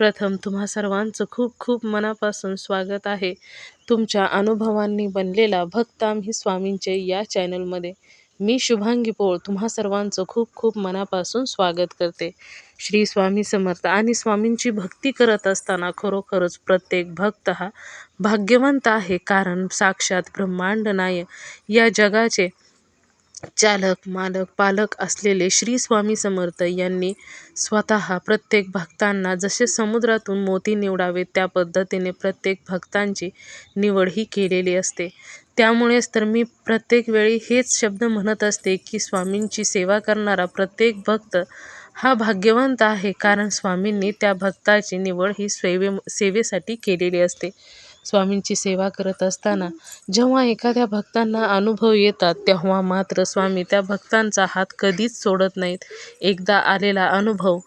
प्रथम तुम्हा सर्वांचं खूप खूप मनापासून स्वागत आहे. तुमच्या अनुभवांनी बनलेला भक्त आम्ही स्वामींचे या चॅनलमध्ये. मी शुभांगी पोळ तुम्हा सर्वांचं खूप खूप मनापासून स्वागत करते. श्री स्वामी समर्थ आणि स्वामींची भक्ती करत असताना खरोखरच प्रत्येक भक्त हा भाग्यवंत आहे. कारण साक्षात ब्रह्मांड नाय. या जगाचे चालक मालक पालक असलेले श्री स्वामी समर्थ यांनी स्वतः प्रत्येक भक्तांना जसे समुद्रातून मोती निवडावे त्या पद्धतीने प्रत्येक भक्तांची निवड ही केलेली असते. त्यामुळेच तर मी प्रत्येक वेळी हेच शब्द म्हणत असते की स्वामींची सेवा करणारा प्रत्येक भक्त हा भाग्यवंत आहे कारण स्वामींनी त्या भक्ताची निवड ही सेवे सेवेसाठी केलेली असते. स्वामींची सेवा करत असताना जेव्हा एखाद्या भक्तांना अनुभव येतात तेव्हा मात्र स्वामी त्या भक्तांचा हात कधीच सोडत नाहीत. एकदा आलेला अनुभव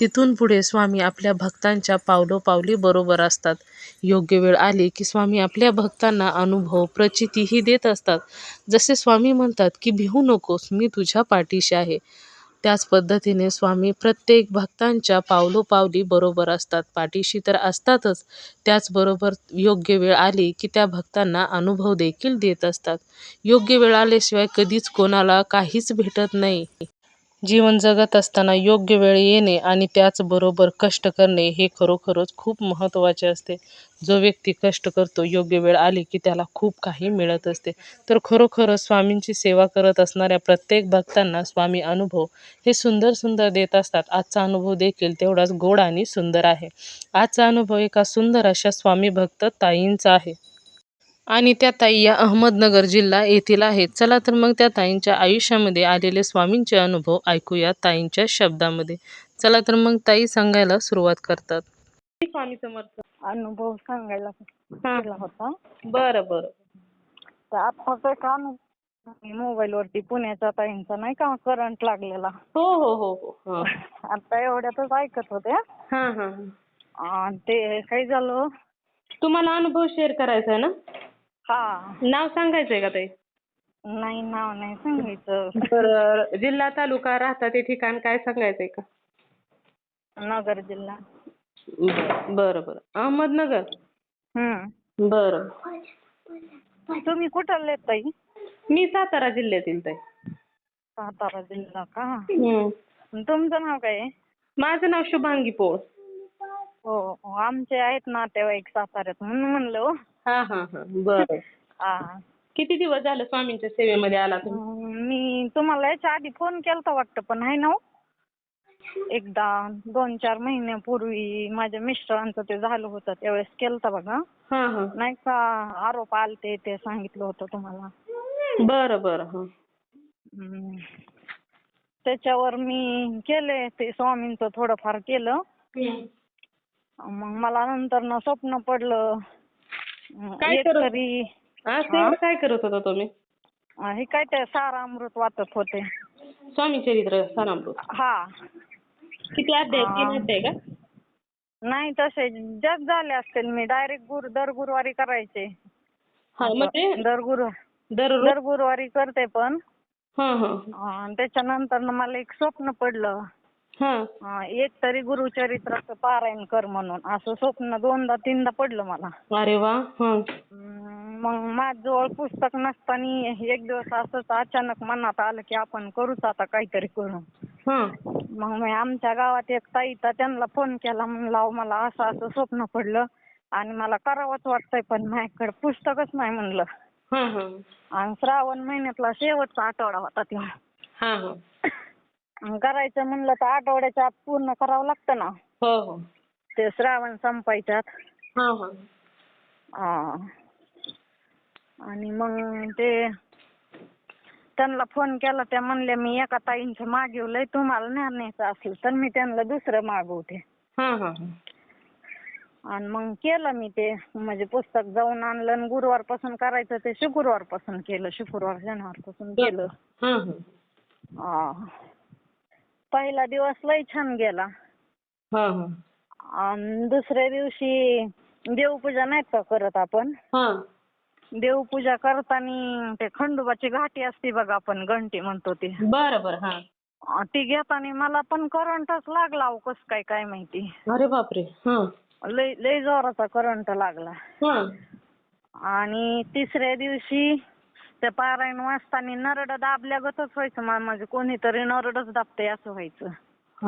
तिथून पुढे स्वामी आपल्या भक्तांच्या पावलोपावली बरोबर असतात. योग्य वेळ आली की स्वामी आपल्या भक्तांना अनुभव प्रचितीही देत असतात. जसे स्वामी म्हणतात की भिवू नकोस मी तुझ्या पाठीशी आहे. त्याच पद्धतीने स्वामी प्रत्येक भक्तांच्या पावलोपावली बरोबर असतात. पाठीशी तर असतातच. त्याचबरोबर योग्य वेळ आली की त्या भक्तांना अनुभव देखील देत असतात. योग्य वेळ आल्याशिवाय कधीच कोणाला काहीच भेटत नाही. जीवन जगत असताना योग्य वेळ येणे आणि त्याचबरोबर कष्ट करणे हे खरोखरच खूप महत्त्वाचे असते. जो व्यक्ती कष्ट करतो योग्य वेळ आली की त्याला खूप काही मिळत असते. तर खरोखरच स्वामींची सेवा करत असणाऱ्या प्रत्येक भक्तांना स्वामी अनुभव हे सुंदर सुंदर देत असतात. आजचा अनुभव देखील तेवढाच गोड आणि सुंदर आहे. आजचा अनुभव एका सुंदर अशा स्वामी भक्त ताईंचा आहे. आणि त्या ताई या अहमदनगर जिल्हा येथील आहेत. चला तर मग त्या ताईंच्या आयुष्यामध्ये आलेले स्वामींचे अनुभव ऐकूया ताईंच्या शब्दामध्ये. चला तर मग ताई सांगायला सुरुवात करतात. स्वामी समर्थ? अनुभव सांगायला. केला होता. बरं बरं. तर आत्ताच मोबाईल वरती पुण्याच्या ताईंचा नाही का करंट लागलेला. हो हो हो हो. आता एवढ्यातच ऐकत होते हा हा ते काय झालं. तुम्हाला अनुभव शेअर करायचा आहे ना? हा. नाव सांगायचंय का ताई? नाही नाव नाही सांगायचं. बरं जिल्हा तालुका राहता ते ठिकाण काय सांगायचंय का? नगर जिल्हा. बरं बरं. बरं अहमदनगर? हम्म. बरं. तुम्ही कुठले ताई? मी सातारा जिल्ह्यातील ताई. सातारा जिल्हा का? हम्म. तुमचं नाव काय आहे? माझं नाव शुभांगी पोळ. हो हो. आमचे आहेत नातेवाईक साताऱ्यात म्हणून म्हणलं हो. हा हा हा. बरं. हा. किती दिवस झाले स्वामींच्या सेवेमध्ये आला तुम्ही? अं, मी तुम्हाला याच्या आधी फोन केलता वाटतं पण आहे ना हो? एकदा दोन चार महिन्यापूर्वी माझ्या मिस्टरांचं ते झालं होतं त्यावेळेस केलता बघा. हा हा. नाही का आरोप आलते ते सांगितलं होतं तुम्हाला. बरं बरं हा. हम्म. त्याच्यावर मी केले ते स्वामींचं थोडंफार केलं. मग मला नंतर न स्वप्न पडलं काय करत- तरी हा? काय करत होता तुम्ही? हे काय ते सारा अमृत वाचत होते. स्वामी चरित्र सारामृत. हा. किती अध्याय तीन. अध्याय का? नाही तसे जग झाले असतील. मी डायरेक्ट गुरु दर गुरुवारी करायचे. हा दर गुरु दररोज दर गुरुवारी करते पण. हा हा. त्याच्यानंतर मला एक स्वप्न पडलं. एक तरी गुरुचरित्राचं पारायण कर म्हणून. असं स्वप्न दोनदा तीनदा पडलं मला. अरे वा मग माझ्याजवळ पुस्तक नसताना एक दिवस असंच अचानक मनात आलं की आपण करूच आता काहीतरी करू मग मी आमच्या गावात एक ताई तर त्यांना फोन केला म्हणलं अहो मला असं असं स्वप्न पडलं. आणि मला करावंच वाटतंय पण माझ्याकडे पुस्तकच नाही म्हणलं. आणि श्रावण महिन्यातला शेवटचा आठवडा होता तेव्हा. करायचं म्हणलं तर आठवड्याच्या आत पूर्ण करावं लागतं ना. हो हो. ते श्रावण संपायच्यात. हा हा. हा. आणि मग ते त्यांना फोन केला त्या म्हणल्या मी एका ताईंचं मागवलंय तुम्हाला ज्ञान न्यायचं असेल तर मी त्यांना दुसरं मागवते. हा हा आणि मग केलं मी ते. म्हणजे पुस्तक जाऊन आणलं आणि गुरुवारपासून करायचं ते शुक्रवारपासून केलं शुक्रवार शनिवारपासून केलं. हा हा. हा. पहिला दिवस लय छान गेला. हा हा. आणि दुसऱ्या दिवशी देवपूजा नाहीत का करत आपण? हा. देवपूजा करताना ते खंडोबाची घाटी असते बघा आपण घंटी म्हणतो ती. बरं बरं हा. अं, ती घेताना मला पण करंटच लागला अहो कसं काय काय माहिती. अरे बापरे हा. लय लय जोराचा करंट लागला. हा. आणि तिसऱ्या दिवशी त्या पारायण वाजताना नरड दाबल्यागतच व्हायचं मा- म्हणजे कोणीतरी नरडच दाबतंय असं व्हायचं.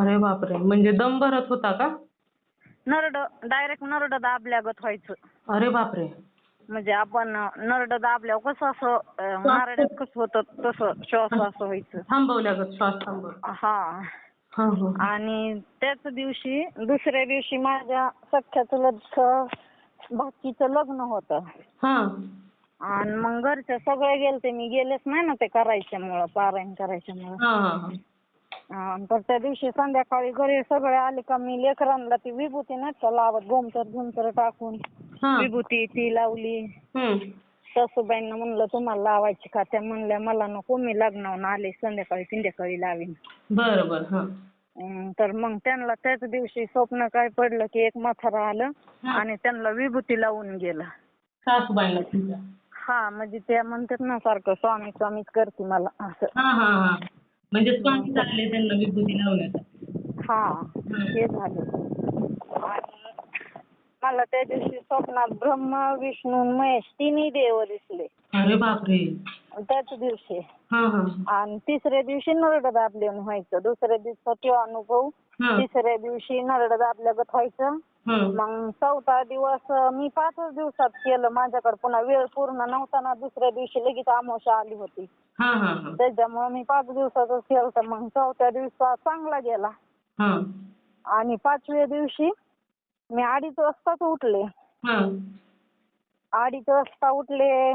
अरे बापरे. म्हणजे दम भरत होता का? नरड डायरेक्ट नरड दाबल्यागत व्हायचं. अरे बापरे. म्हणजे आपण नरड दाबल्यावर कसं असं अं, नारळात कसं होतं तसं श्वास असं व्हायचं. थांबवल्यागत श्वास थांबव. हा. हा हा. आणि त्याच दिवशी दुसऱ्या दिवशी माझ्या सख्या चुलत भाचीचं लग्न होतं. हा. आणि मग घरचे सगळे गेलते. मी गेलेच नाही ना ते करायच्यामुळं पारायण करायच्यामुळं. हा हा हा. अं, तर त्या दिवशी संध्याकाळी घरी सगळे आले का मी लेकरांना ती विभूती नाही का लावत गोमतर गोमतर टाकून. हा. विभूती ती लावली. हम्म. सासूबाईंना म्हणलं तुम्हाला लावायची का? त्या म्हणल्या मला नको मी लग्नावून आले संध्याकाळी संध्याकाळी लावीन. बरं बरं हा. अं, तर मग त्यांना त्याच दिवशी स्वप्न काय पडलं की एक म्हातारा आलं हा. आणि त्यांना विभूती लावून गेलं. सासूबाईला तुमच्या हा म्हणजे ते म्हणतात ना सारखं स्वामी स्वामीच करते मला असं. हा हा हा. म्हणजे स्वामी झाले त्यांना विभूती लावण्याचा हा हे झालं. आणि मला त्या दिवशी स्वप्नात ब्रह्म विष्णू महेश तिन्ही देव दिसले. अरे बापरे. त्याच दिवशी. हा हा आणि तिसऱ्या दिवशी नरड दाबल्यानं व्हायचं. दुसऱ्या दिवसा तो अनुभव. हा. तिसऱ्या दिवशी नरड दाबल्यागत व्हायचं. मग चौथा दिवस मी पाचच दिवसात केलं. माझ्याकडे पुन्हा वेळ पूर्ण नव्हता ना. दुसऱ्या दिवशी लगेच अमावस्या आली होती. हा हा हा. त्याच्यामुळे मी पाच दिवसातच केलं तर मग चौथ्या दिवसा चांगला गेला. हा. आणि पाचव्या दिवशी मी अडीच वाजताच उठले. हा. अडीच वाजता उठले.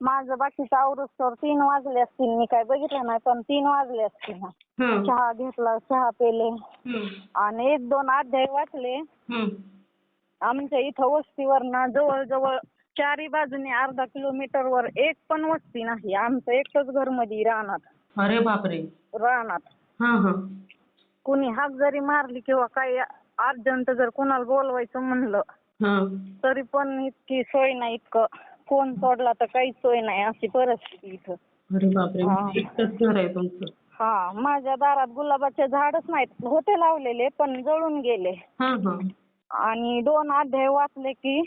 माझं बाकीचं आवरुस्तोवर तीन वाजले असतील. मी काय बघितलं नाही पण तीन वाजले असतील. ना चहा घेतला चहा पेले. आणि एक दोन अध्याय वाचले. आमच्या इथं वस्तीवर ना जवळजवळ चारी बाजूने अर्धा किलोमीटरवर एक पण वस्ती नाही. आमचं एकच घरमध्ये राहणार अरे बापरे. राहणार कुणी हाक जरी मारली किंवा काही अर्जंट जर कुणाला बोलवायचं म्हणलं तरी पण इतकी सोय नाही इतकं. फोन सोडला तर काहीच सोय नाही अशी परिस्थिती इथं. अरे बापरे हा. एकटंच घर आहे तुमचं. हा माझ्या दारात गुलाबाचे झाडच नाहीत. होते लावलेले पण जळून गेले. हा हा. आणि दोन अध्याय वाचले की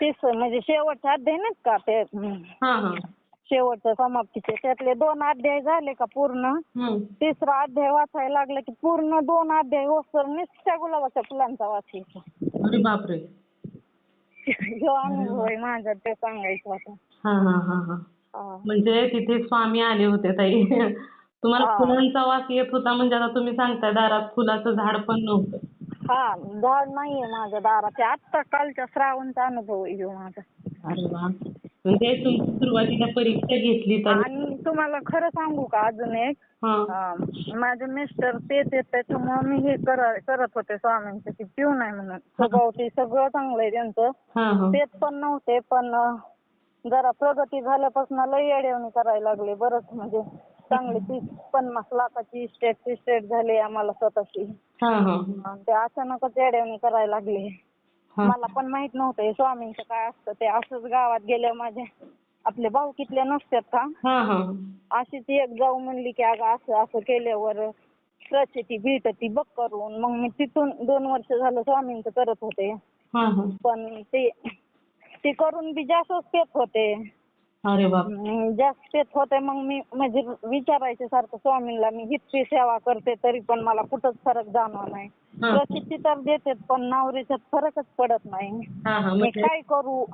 तिस म्हणजे शेवटचे अध्याय नाहीत का ते? हा हा. शेवटच्या समाप्तीचे. त्यातले दोन अध्याय झाले का पूर्ण? हम्म. तिसरा अध्याय वाचायला लागला की पूर्ण दोन अध्याय होसर नुसत्या गुलाबाच्या फुलांचा वाचायचा अरे बापरे. ह्यो अनुभव आहे माझा ते सांगायचं होता. हा हा हा हा. हा. म्हणजे तिथे स्वामी आले होते ताई. तुम्हाला. फुलांचा वास येत होता म्हणजे आता तुम्ही सांगताय दारात फुलाचं झाड पण नव्हतं. हा झाड नाहीये माझ्या दारात. आत्ता कालच्या श्रावणचा अनुभव आहे ह्यो माझा. अरे वा. म्हणजे तुम्ही सुरुवातीला परीक्षा घेतली तर आणि तुम्हाला खरं सांगू का अजून एक? अं, माझे मिस्टर तेच आहेत त्याच्यामुळे मी हे कर- करत होते स्वामींचं की पिऊ नाही म्हणून. स्वभाव ते सगळं चांगलं आहे त्यांचं. हा हा. तेच पण नव्हते पण अं, जरा प्रगती झाल्यापासून लई अडवणी करायला लागले बरंच म्हणजे चांगली तीस पन्नास लाखाची इस्टेट इस्टेट झाली आम्हाला स्वतःची. हा हा. आणि ते अचानकच अडवणी करायला लागले. मला पण माहीत नव्हतं हे स्वामींचं काय असतं ते. असंच गावात गेल्या माझ्या. आपले भाऊ कितले नसतात का? हा हा. अशीच एक जाऊ म्हणली की अगं असं असं केल्यावर प्रचिती भेटती बघ करून. मग मी तिथून दोन वर्ष झालं स्वामींचं करत होते. हा हा. पण ते ते करून बी जास्तच होते. अरे बाप. अं, जास्त होते मग मी म्हणजे विचारायचे सारखं स्वामींना मी इतकी सेवा करते तरी पण मला कुठंच फरक जाणवत नाही. प्रचिती तर देतात पण नवरीच्यात फरकच पडत नाही. हा हा मी म्हणजे काय करू?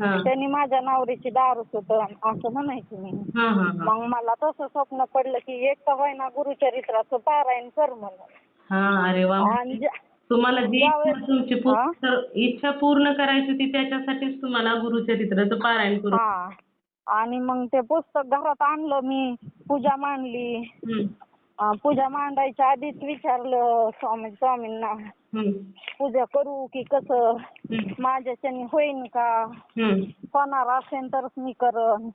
हा. त्यांनी माझ्या नवरीची दारूच होतं असं म्हणायची मी. हा हा हा. मग मला तसं स्वप्न पडलं की एक का होईना गुरुचरित्राचं पारायण कर म्हणून. हा अरे वा. आणि ज्या- तुम्हाला जी इच्छा ज्यावेळेस- तुमची पूर्ण इच्छा पूर्ण करायची होती त्याच्यासाठीच तुम्हाला गुरुचरित्राचं पारायण करू हा. आणि मग ते पुस्तक घरात आणलं मी. पूजा मांडली. अं, पूजा मांडायच्या आधीच विचारलं स्वामी स्वामींना. पूजा करू की कसं? माझ्याच्याने होईन का? होणार असेल तरच मी करन.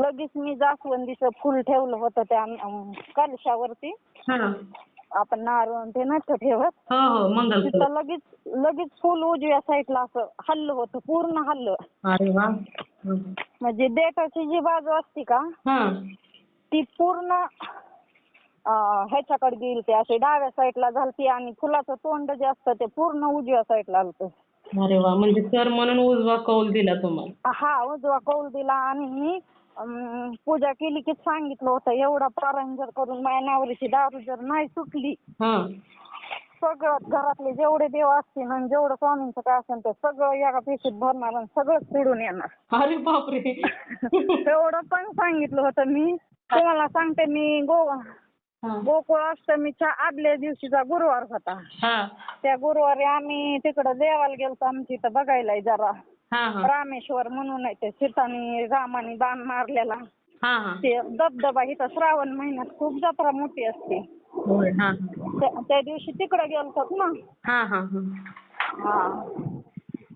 लगेच मी जास्वंदीचं फुल ठेवलं होतं त्या अं, कलशावरती. हा. आपण नारळ ते नसतं ठेवत? हो हो मंगल तिथं लगेच लगेच फुल उजव्या साईडला असं हल्लं होतं पूर्ण हल्लं. अरे वा. हम्म. म्हणजे देठाची जी बाजू असते का हा. ती पूर्ण अं, ह्याच्याकडे गेली ते अशी डाव्या साईडला झालती आणि फुलाचं तोंड जे असतं ते पूर्ण उजव्या साईडला आलतं. अरे वा. म्हणजे सर म्हणून उजवा कौल दिला तुम्हाला. हा उजवा कौल दिला आणि अं, पूजा केली की सांगितलं होतं एवढा पारायण जर करून माझ्या नवरीची दारू जर नाही सुटली हा. सगळं घरातले जेवढे देव असतील आणि जेवढं स्वामींचं काय असेल ते सगळं एका पिशीत भरणार आणि सगळंच पिढून येणार. अरे बापरे. एवढं पण सांगितलं होतं मी. तुम्हाला सांगते मी गो हा. गोकुळ अष्टमीच्या आदल्या दिवशीचा गुरुवार होता. हा. त्या गुरुवारी आम्ही तिकडं देवाला गेलतो आमच्या इथं बघायला जरा. हा हा. रामेश्वर म्हणून आहे ते सीतानी रामाने बाण मारलेला. हा हा. ते धबधबा इथं श्रावण महिन्यात खूप जत्रा मोठी असते. होय हा त्या- त्या दिवशी तिकडे गेलतो ना. हा हा हा. हा.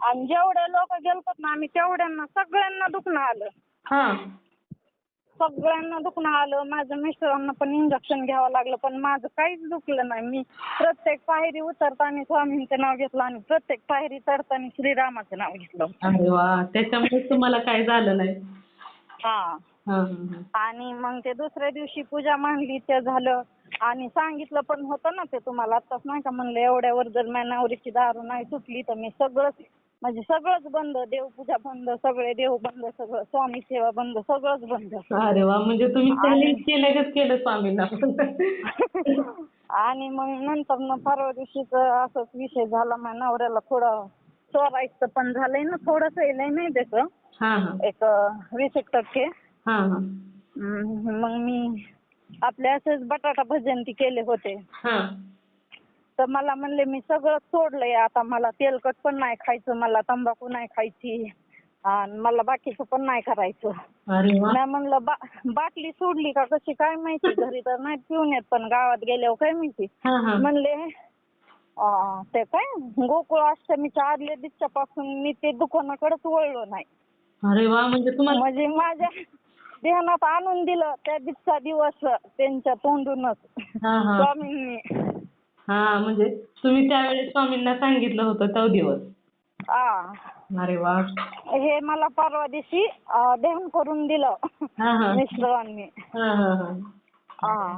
आणि जेवढे लोक गेलतात ना आम्ही तेवढ्यांना सगळ्यांना दुखणं आलं. हा. सगळ्यांना दुखणं आलं माझ्या मिस्टरांना पण इंजेक्शन घ्यावं लागलं पण माझं काहीच दुखलं नाही. मी प्रत्येक पायरी उतरताना स्वामींचं नाव घेतलं आणि प्रत्येक पायरी चढताना श्रीरामाचं नाव घेतलं. अरे वा त्याच्यामुळे तुम्हाला काय झालं नाही. हा. हा हा आणि मग ते दुसऱ्या दिवशी पूजा मांडली ते झालं. आणि सांगितलं पण होतं ना ते तुम्हाला आत्ताच नाही का म्हणलं एवढ्यावर जर माझ्या नवरीची दारू नाही सुटली तर मी सगळंच म्हणजे सगळंच बंद देवपूजा बंद सगळे देव बंद सगळं स्वामी सेवा बंद सगळंच बंद. अरे वा म्हणजे तुम्ही चॅलेंज केलं केलं स्वामींना. आणि मग नंतर ना परवा दिवशीच असंच विषय झाला माझ्या नवऱ्याला थोडं चोरायचं पण झालंय ना थोडंसं लय नाही त्याचं एक वीस एक टक्के. मग मी आपले असेच बटाटा भजन ती केले होते. हा. तर मला म्हणले मी सगळं सोडलंय आता मला तेलकट पण नाही खायचं मला तंबाखू नाही खायची आणि मला बाकीचं पण नाही करायचं. अरे वा. नाही म्हणलं बा बाटली सोडली का कशी? काय माहिती घरी तर नाही पिऊन येत पण गावात गेल्यावर काय माहिती? हा हा. म्हणले अं, ते काय गोकुळ अष्टमीच्या आदल्या दिवसापासून पासून मी ते दुकानाकडेच वळलो नाही. अरे वा म्हणजे तुम्हाला म्हणजे माझ्या ध्यानात आणून दिलं त्या दिवसा दिवस त्यांच्या तोंडूनच हा हा. स्वामींनी. हा म्हणजे तुम्ही त्यावेळेस स्वामींना सांगितलं होतं तो दिवस. आ अरे वा. हे मला परवा दिवशी अं, ध्यान करून दिलं. हा हा. मिस्टरांनी. हा हा हा. आ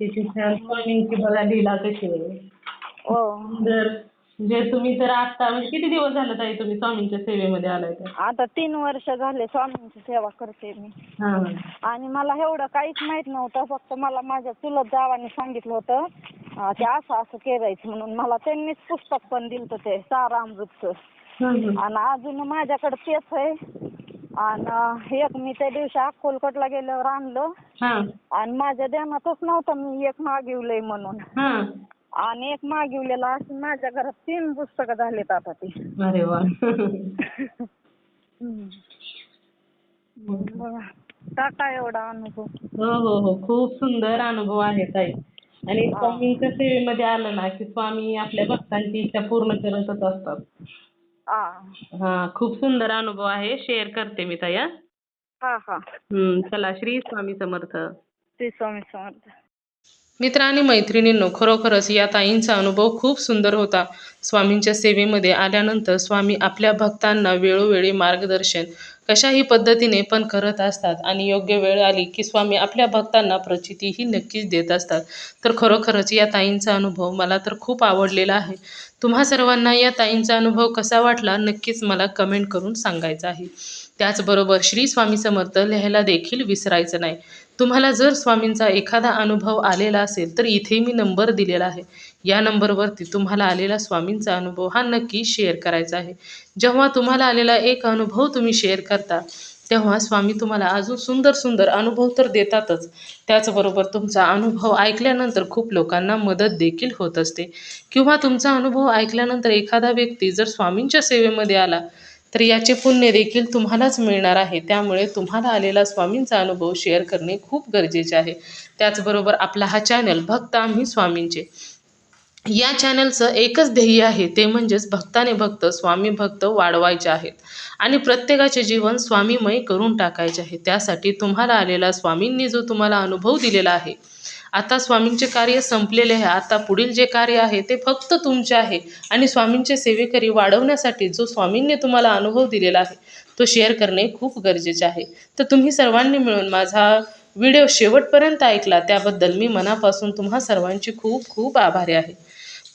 किती छान स्वामींची बघा लीला कशी आहे. हो. जर जे तुम्ही तर आता म्हणजे किती दिवस झालं ताई तुम्ही स्वामींच्या सेवेमध्ये आलाय तर? आता तीन वर्ष झाले स्वामींची सेवा करते मी. हा हा. आणि मला एवढं काहीच माहीत नव्हतं फक्त मला माझ्या चुलत जावाने सांगितलं होतं अं, ते असं असं करायचं म्हणून मला त्यांनीच पुस्तक पण दिलं ते सारा अमृतचं हम्म. आणि अजून माझ्याकडे तेच आहे. आणि एक मी त्या दिवशी अक्कलकोटला गेल्यावर आणलं. हा. आणि माझ्या ध्यानातच नव्हतं मी एक मागिवलंय म्हणून. हा. आणि एक मागिवलेलं असं माझ्या घरात तीन पुस्तकं झालेत आता ती. अरे वा. बघा टाका एवढा अनुभव. हो हो हो. खूप सुंदर अनुभव आहे ताई. आणि स्वामींच्या सेवेमध्ये आलं ना की स्वामी आपल्या भक्तांची इच्छा पूर्ण करतच असतात. हा. खूप सुंदर अनुभव आहे. शेअर करते मी ताई हा. हा हा. हम्म, चला श्री स्वामी समर्थ. श्री स्वामी समर्थ. मित्र आणि मैत्रिणींनो खरोखरच या ताईंचा अनुभव खूप सुंदर होता. स्वामींच्या सेवेमध्ये आल्यानंतर स्वामी आपल्या भक्तांना वेळोवेळी मार्गदर्शन कशाही पद्धतीने पण करत असतात आणि योग्य वेळ आली की स्वामी आपल्या भक्तांना प्रचितीही नक्कीच देत असतात. तर खरोखरच या ताईंचा अनुभव मला तर खूप आवडलेला आहे. तुम्हा सर्वांना या ताईंचा अनुभव कसा वाटला नक्कीच मला कमेंट करून सांगायचं आहे. त्याचबरोबर श्री स्वामी समर्थ लिहायला देखील विसरायचं नाही. तुम्हाला जर स्वामींचा एखादा अनुभव आलेला असेल तर इथे मी नंबर दिलेला आहे. या नंबरवरती तुम्हाला आलेला स्वामींचा अनुभव हा नक्की शेअर करायचा आहे. जेव्हा तुम्हाला आलेला एक अनुभव तुम्ही शेअर करता तेव्हा स्वामी तुम्हाला अजून सुंदर सुंदर अनुभव तर देतातच. त्याचबरोबर तुमचा अनुभव ऐकल्यानंतर खूप लोकांना मदत देखील होत असते. किंवा तुमचा अनुभव ऐकल्यानंतर एखादा व्यक्ती जर स्वामींच्या सेवेमध्ये आला तर याचे पुण्य देखील तुम्हालाच मिळणार आहे. त्यामुळे तुम्हाला आलेला स्वामींचा अनुभव शेअर करणे खूप गरजेचे आहे. त्याचबरोबर आपला हा चॅनल भक्त आम्ही स्वामींचे. या चॅनलचं एकच ध्येय आहे ते म्हणजेच भक्ताने भक्त स्वामी भक्त वाढवायचे आहेत. आणि प्रत्येकाचे जीवन स्वामीमय करून टाकायचे आहे. त्यासाठी तुम्हाला आलेला स्वामींनी जो तुम्हाला अनुभव दिलेला आहे आता स्वामींचे कार्य संपलेले आहे. आता पुढील जे कार्य आहे ते फक्त तुमचे आहे. आणि स्वामींचे सेवेकरी वाढवण्यासाठी जो स्वामींनी तुम्हाला अनुभव दिलेला आहे तो शेअर करणे खूप गरजेचे आहे. तर तुम्ही सर्वांनी मिळून माझा व्हिडिओ शेवटपर्यंत ऐकला त्याबद्दल मी मनापासून तुम्हा सर्वांची खूप खूप आभारी आहे.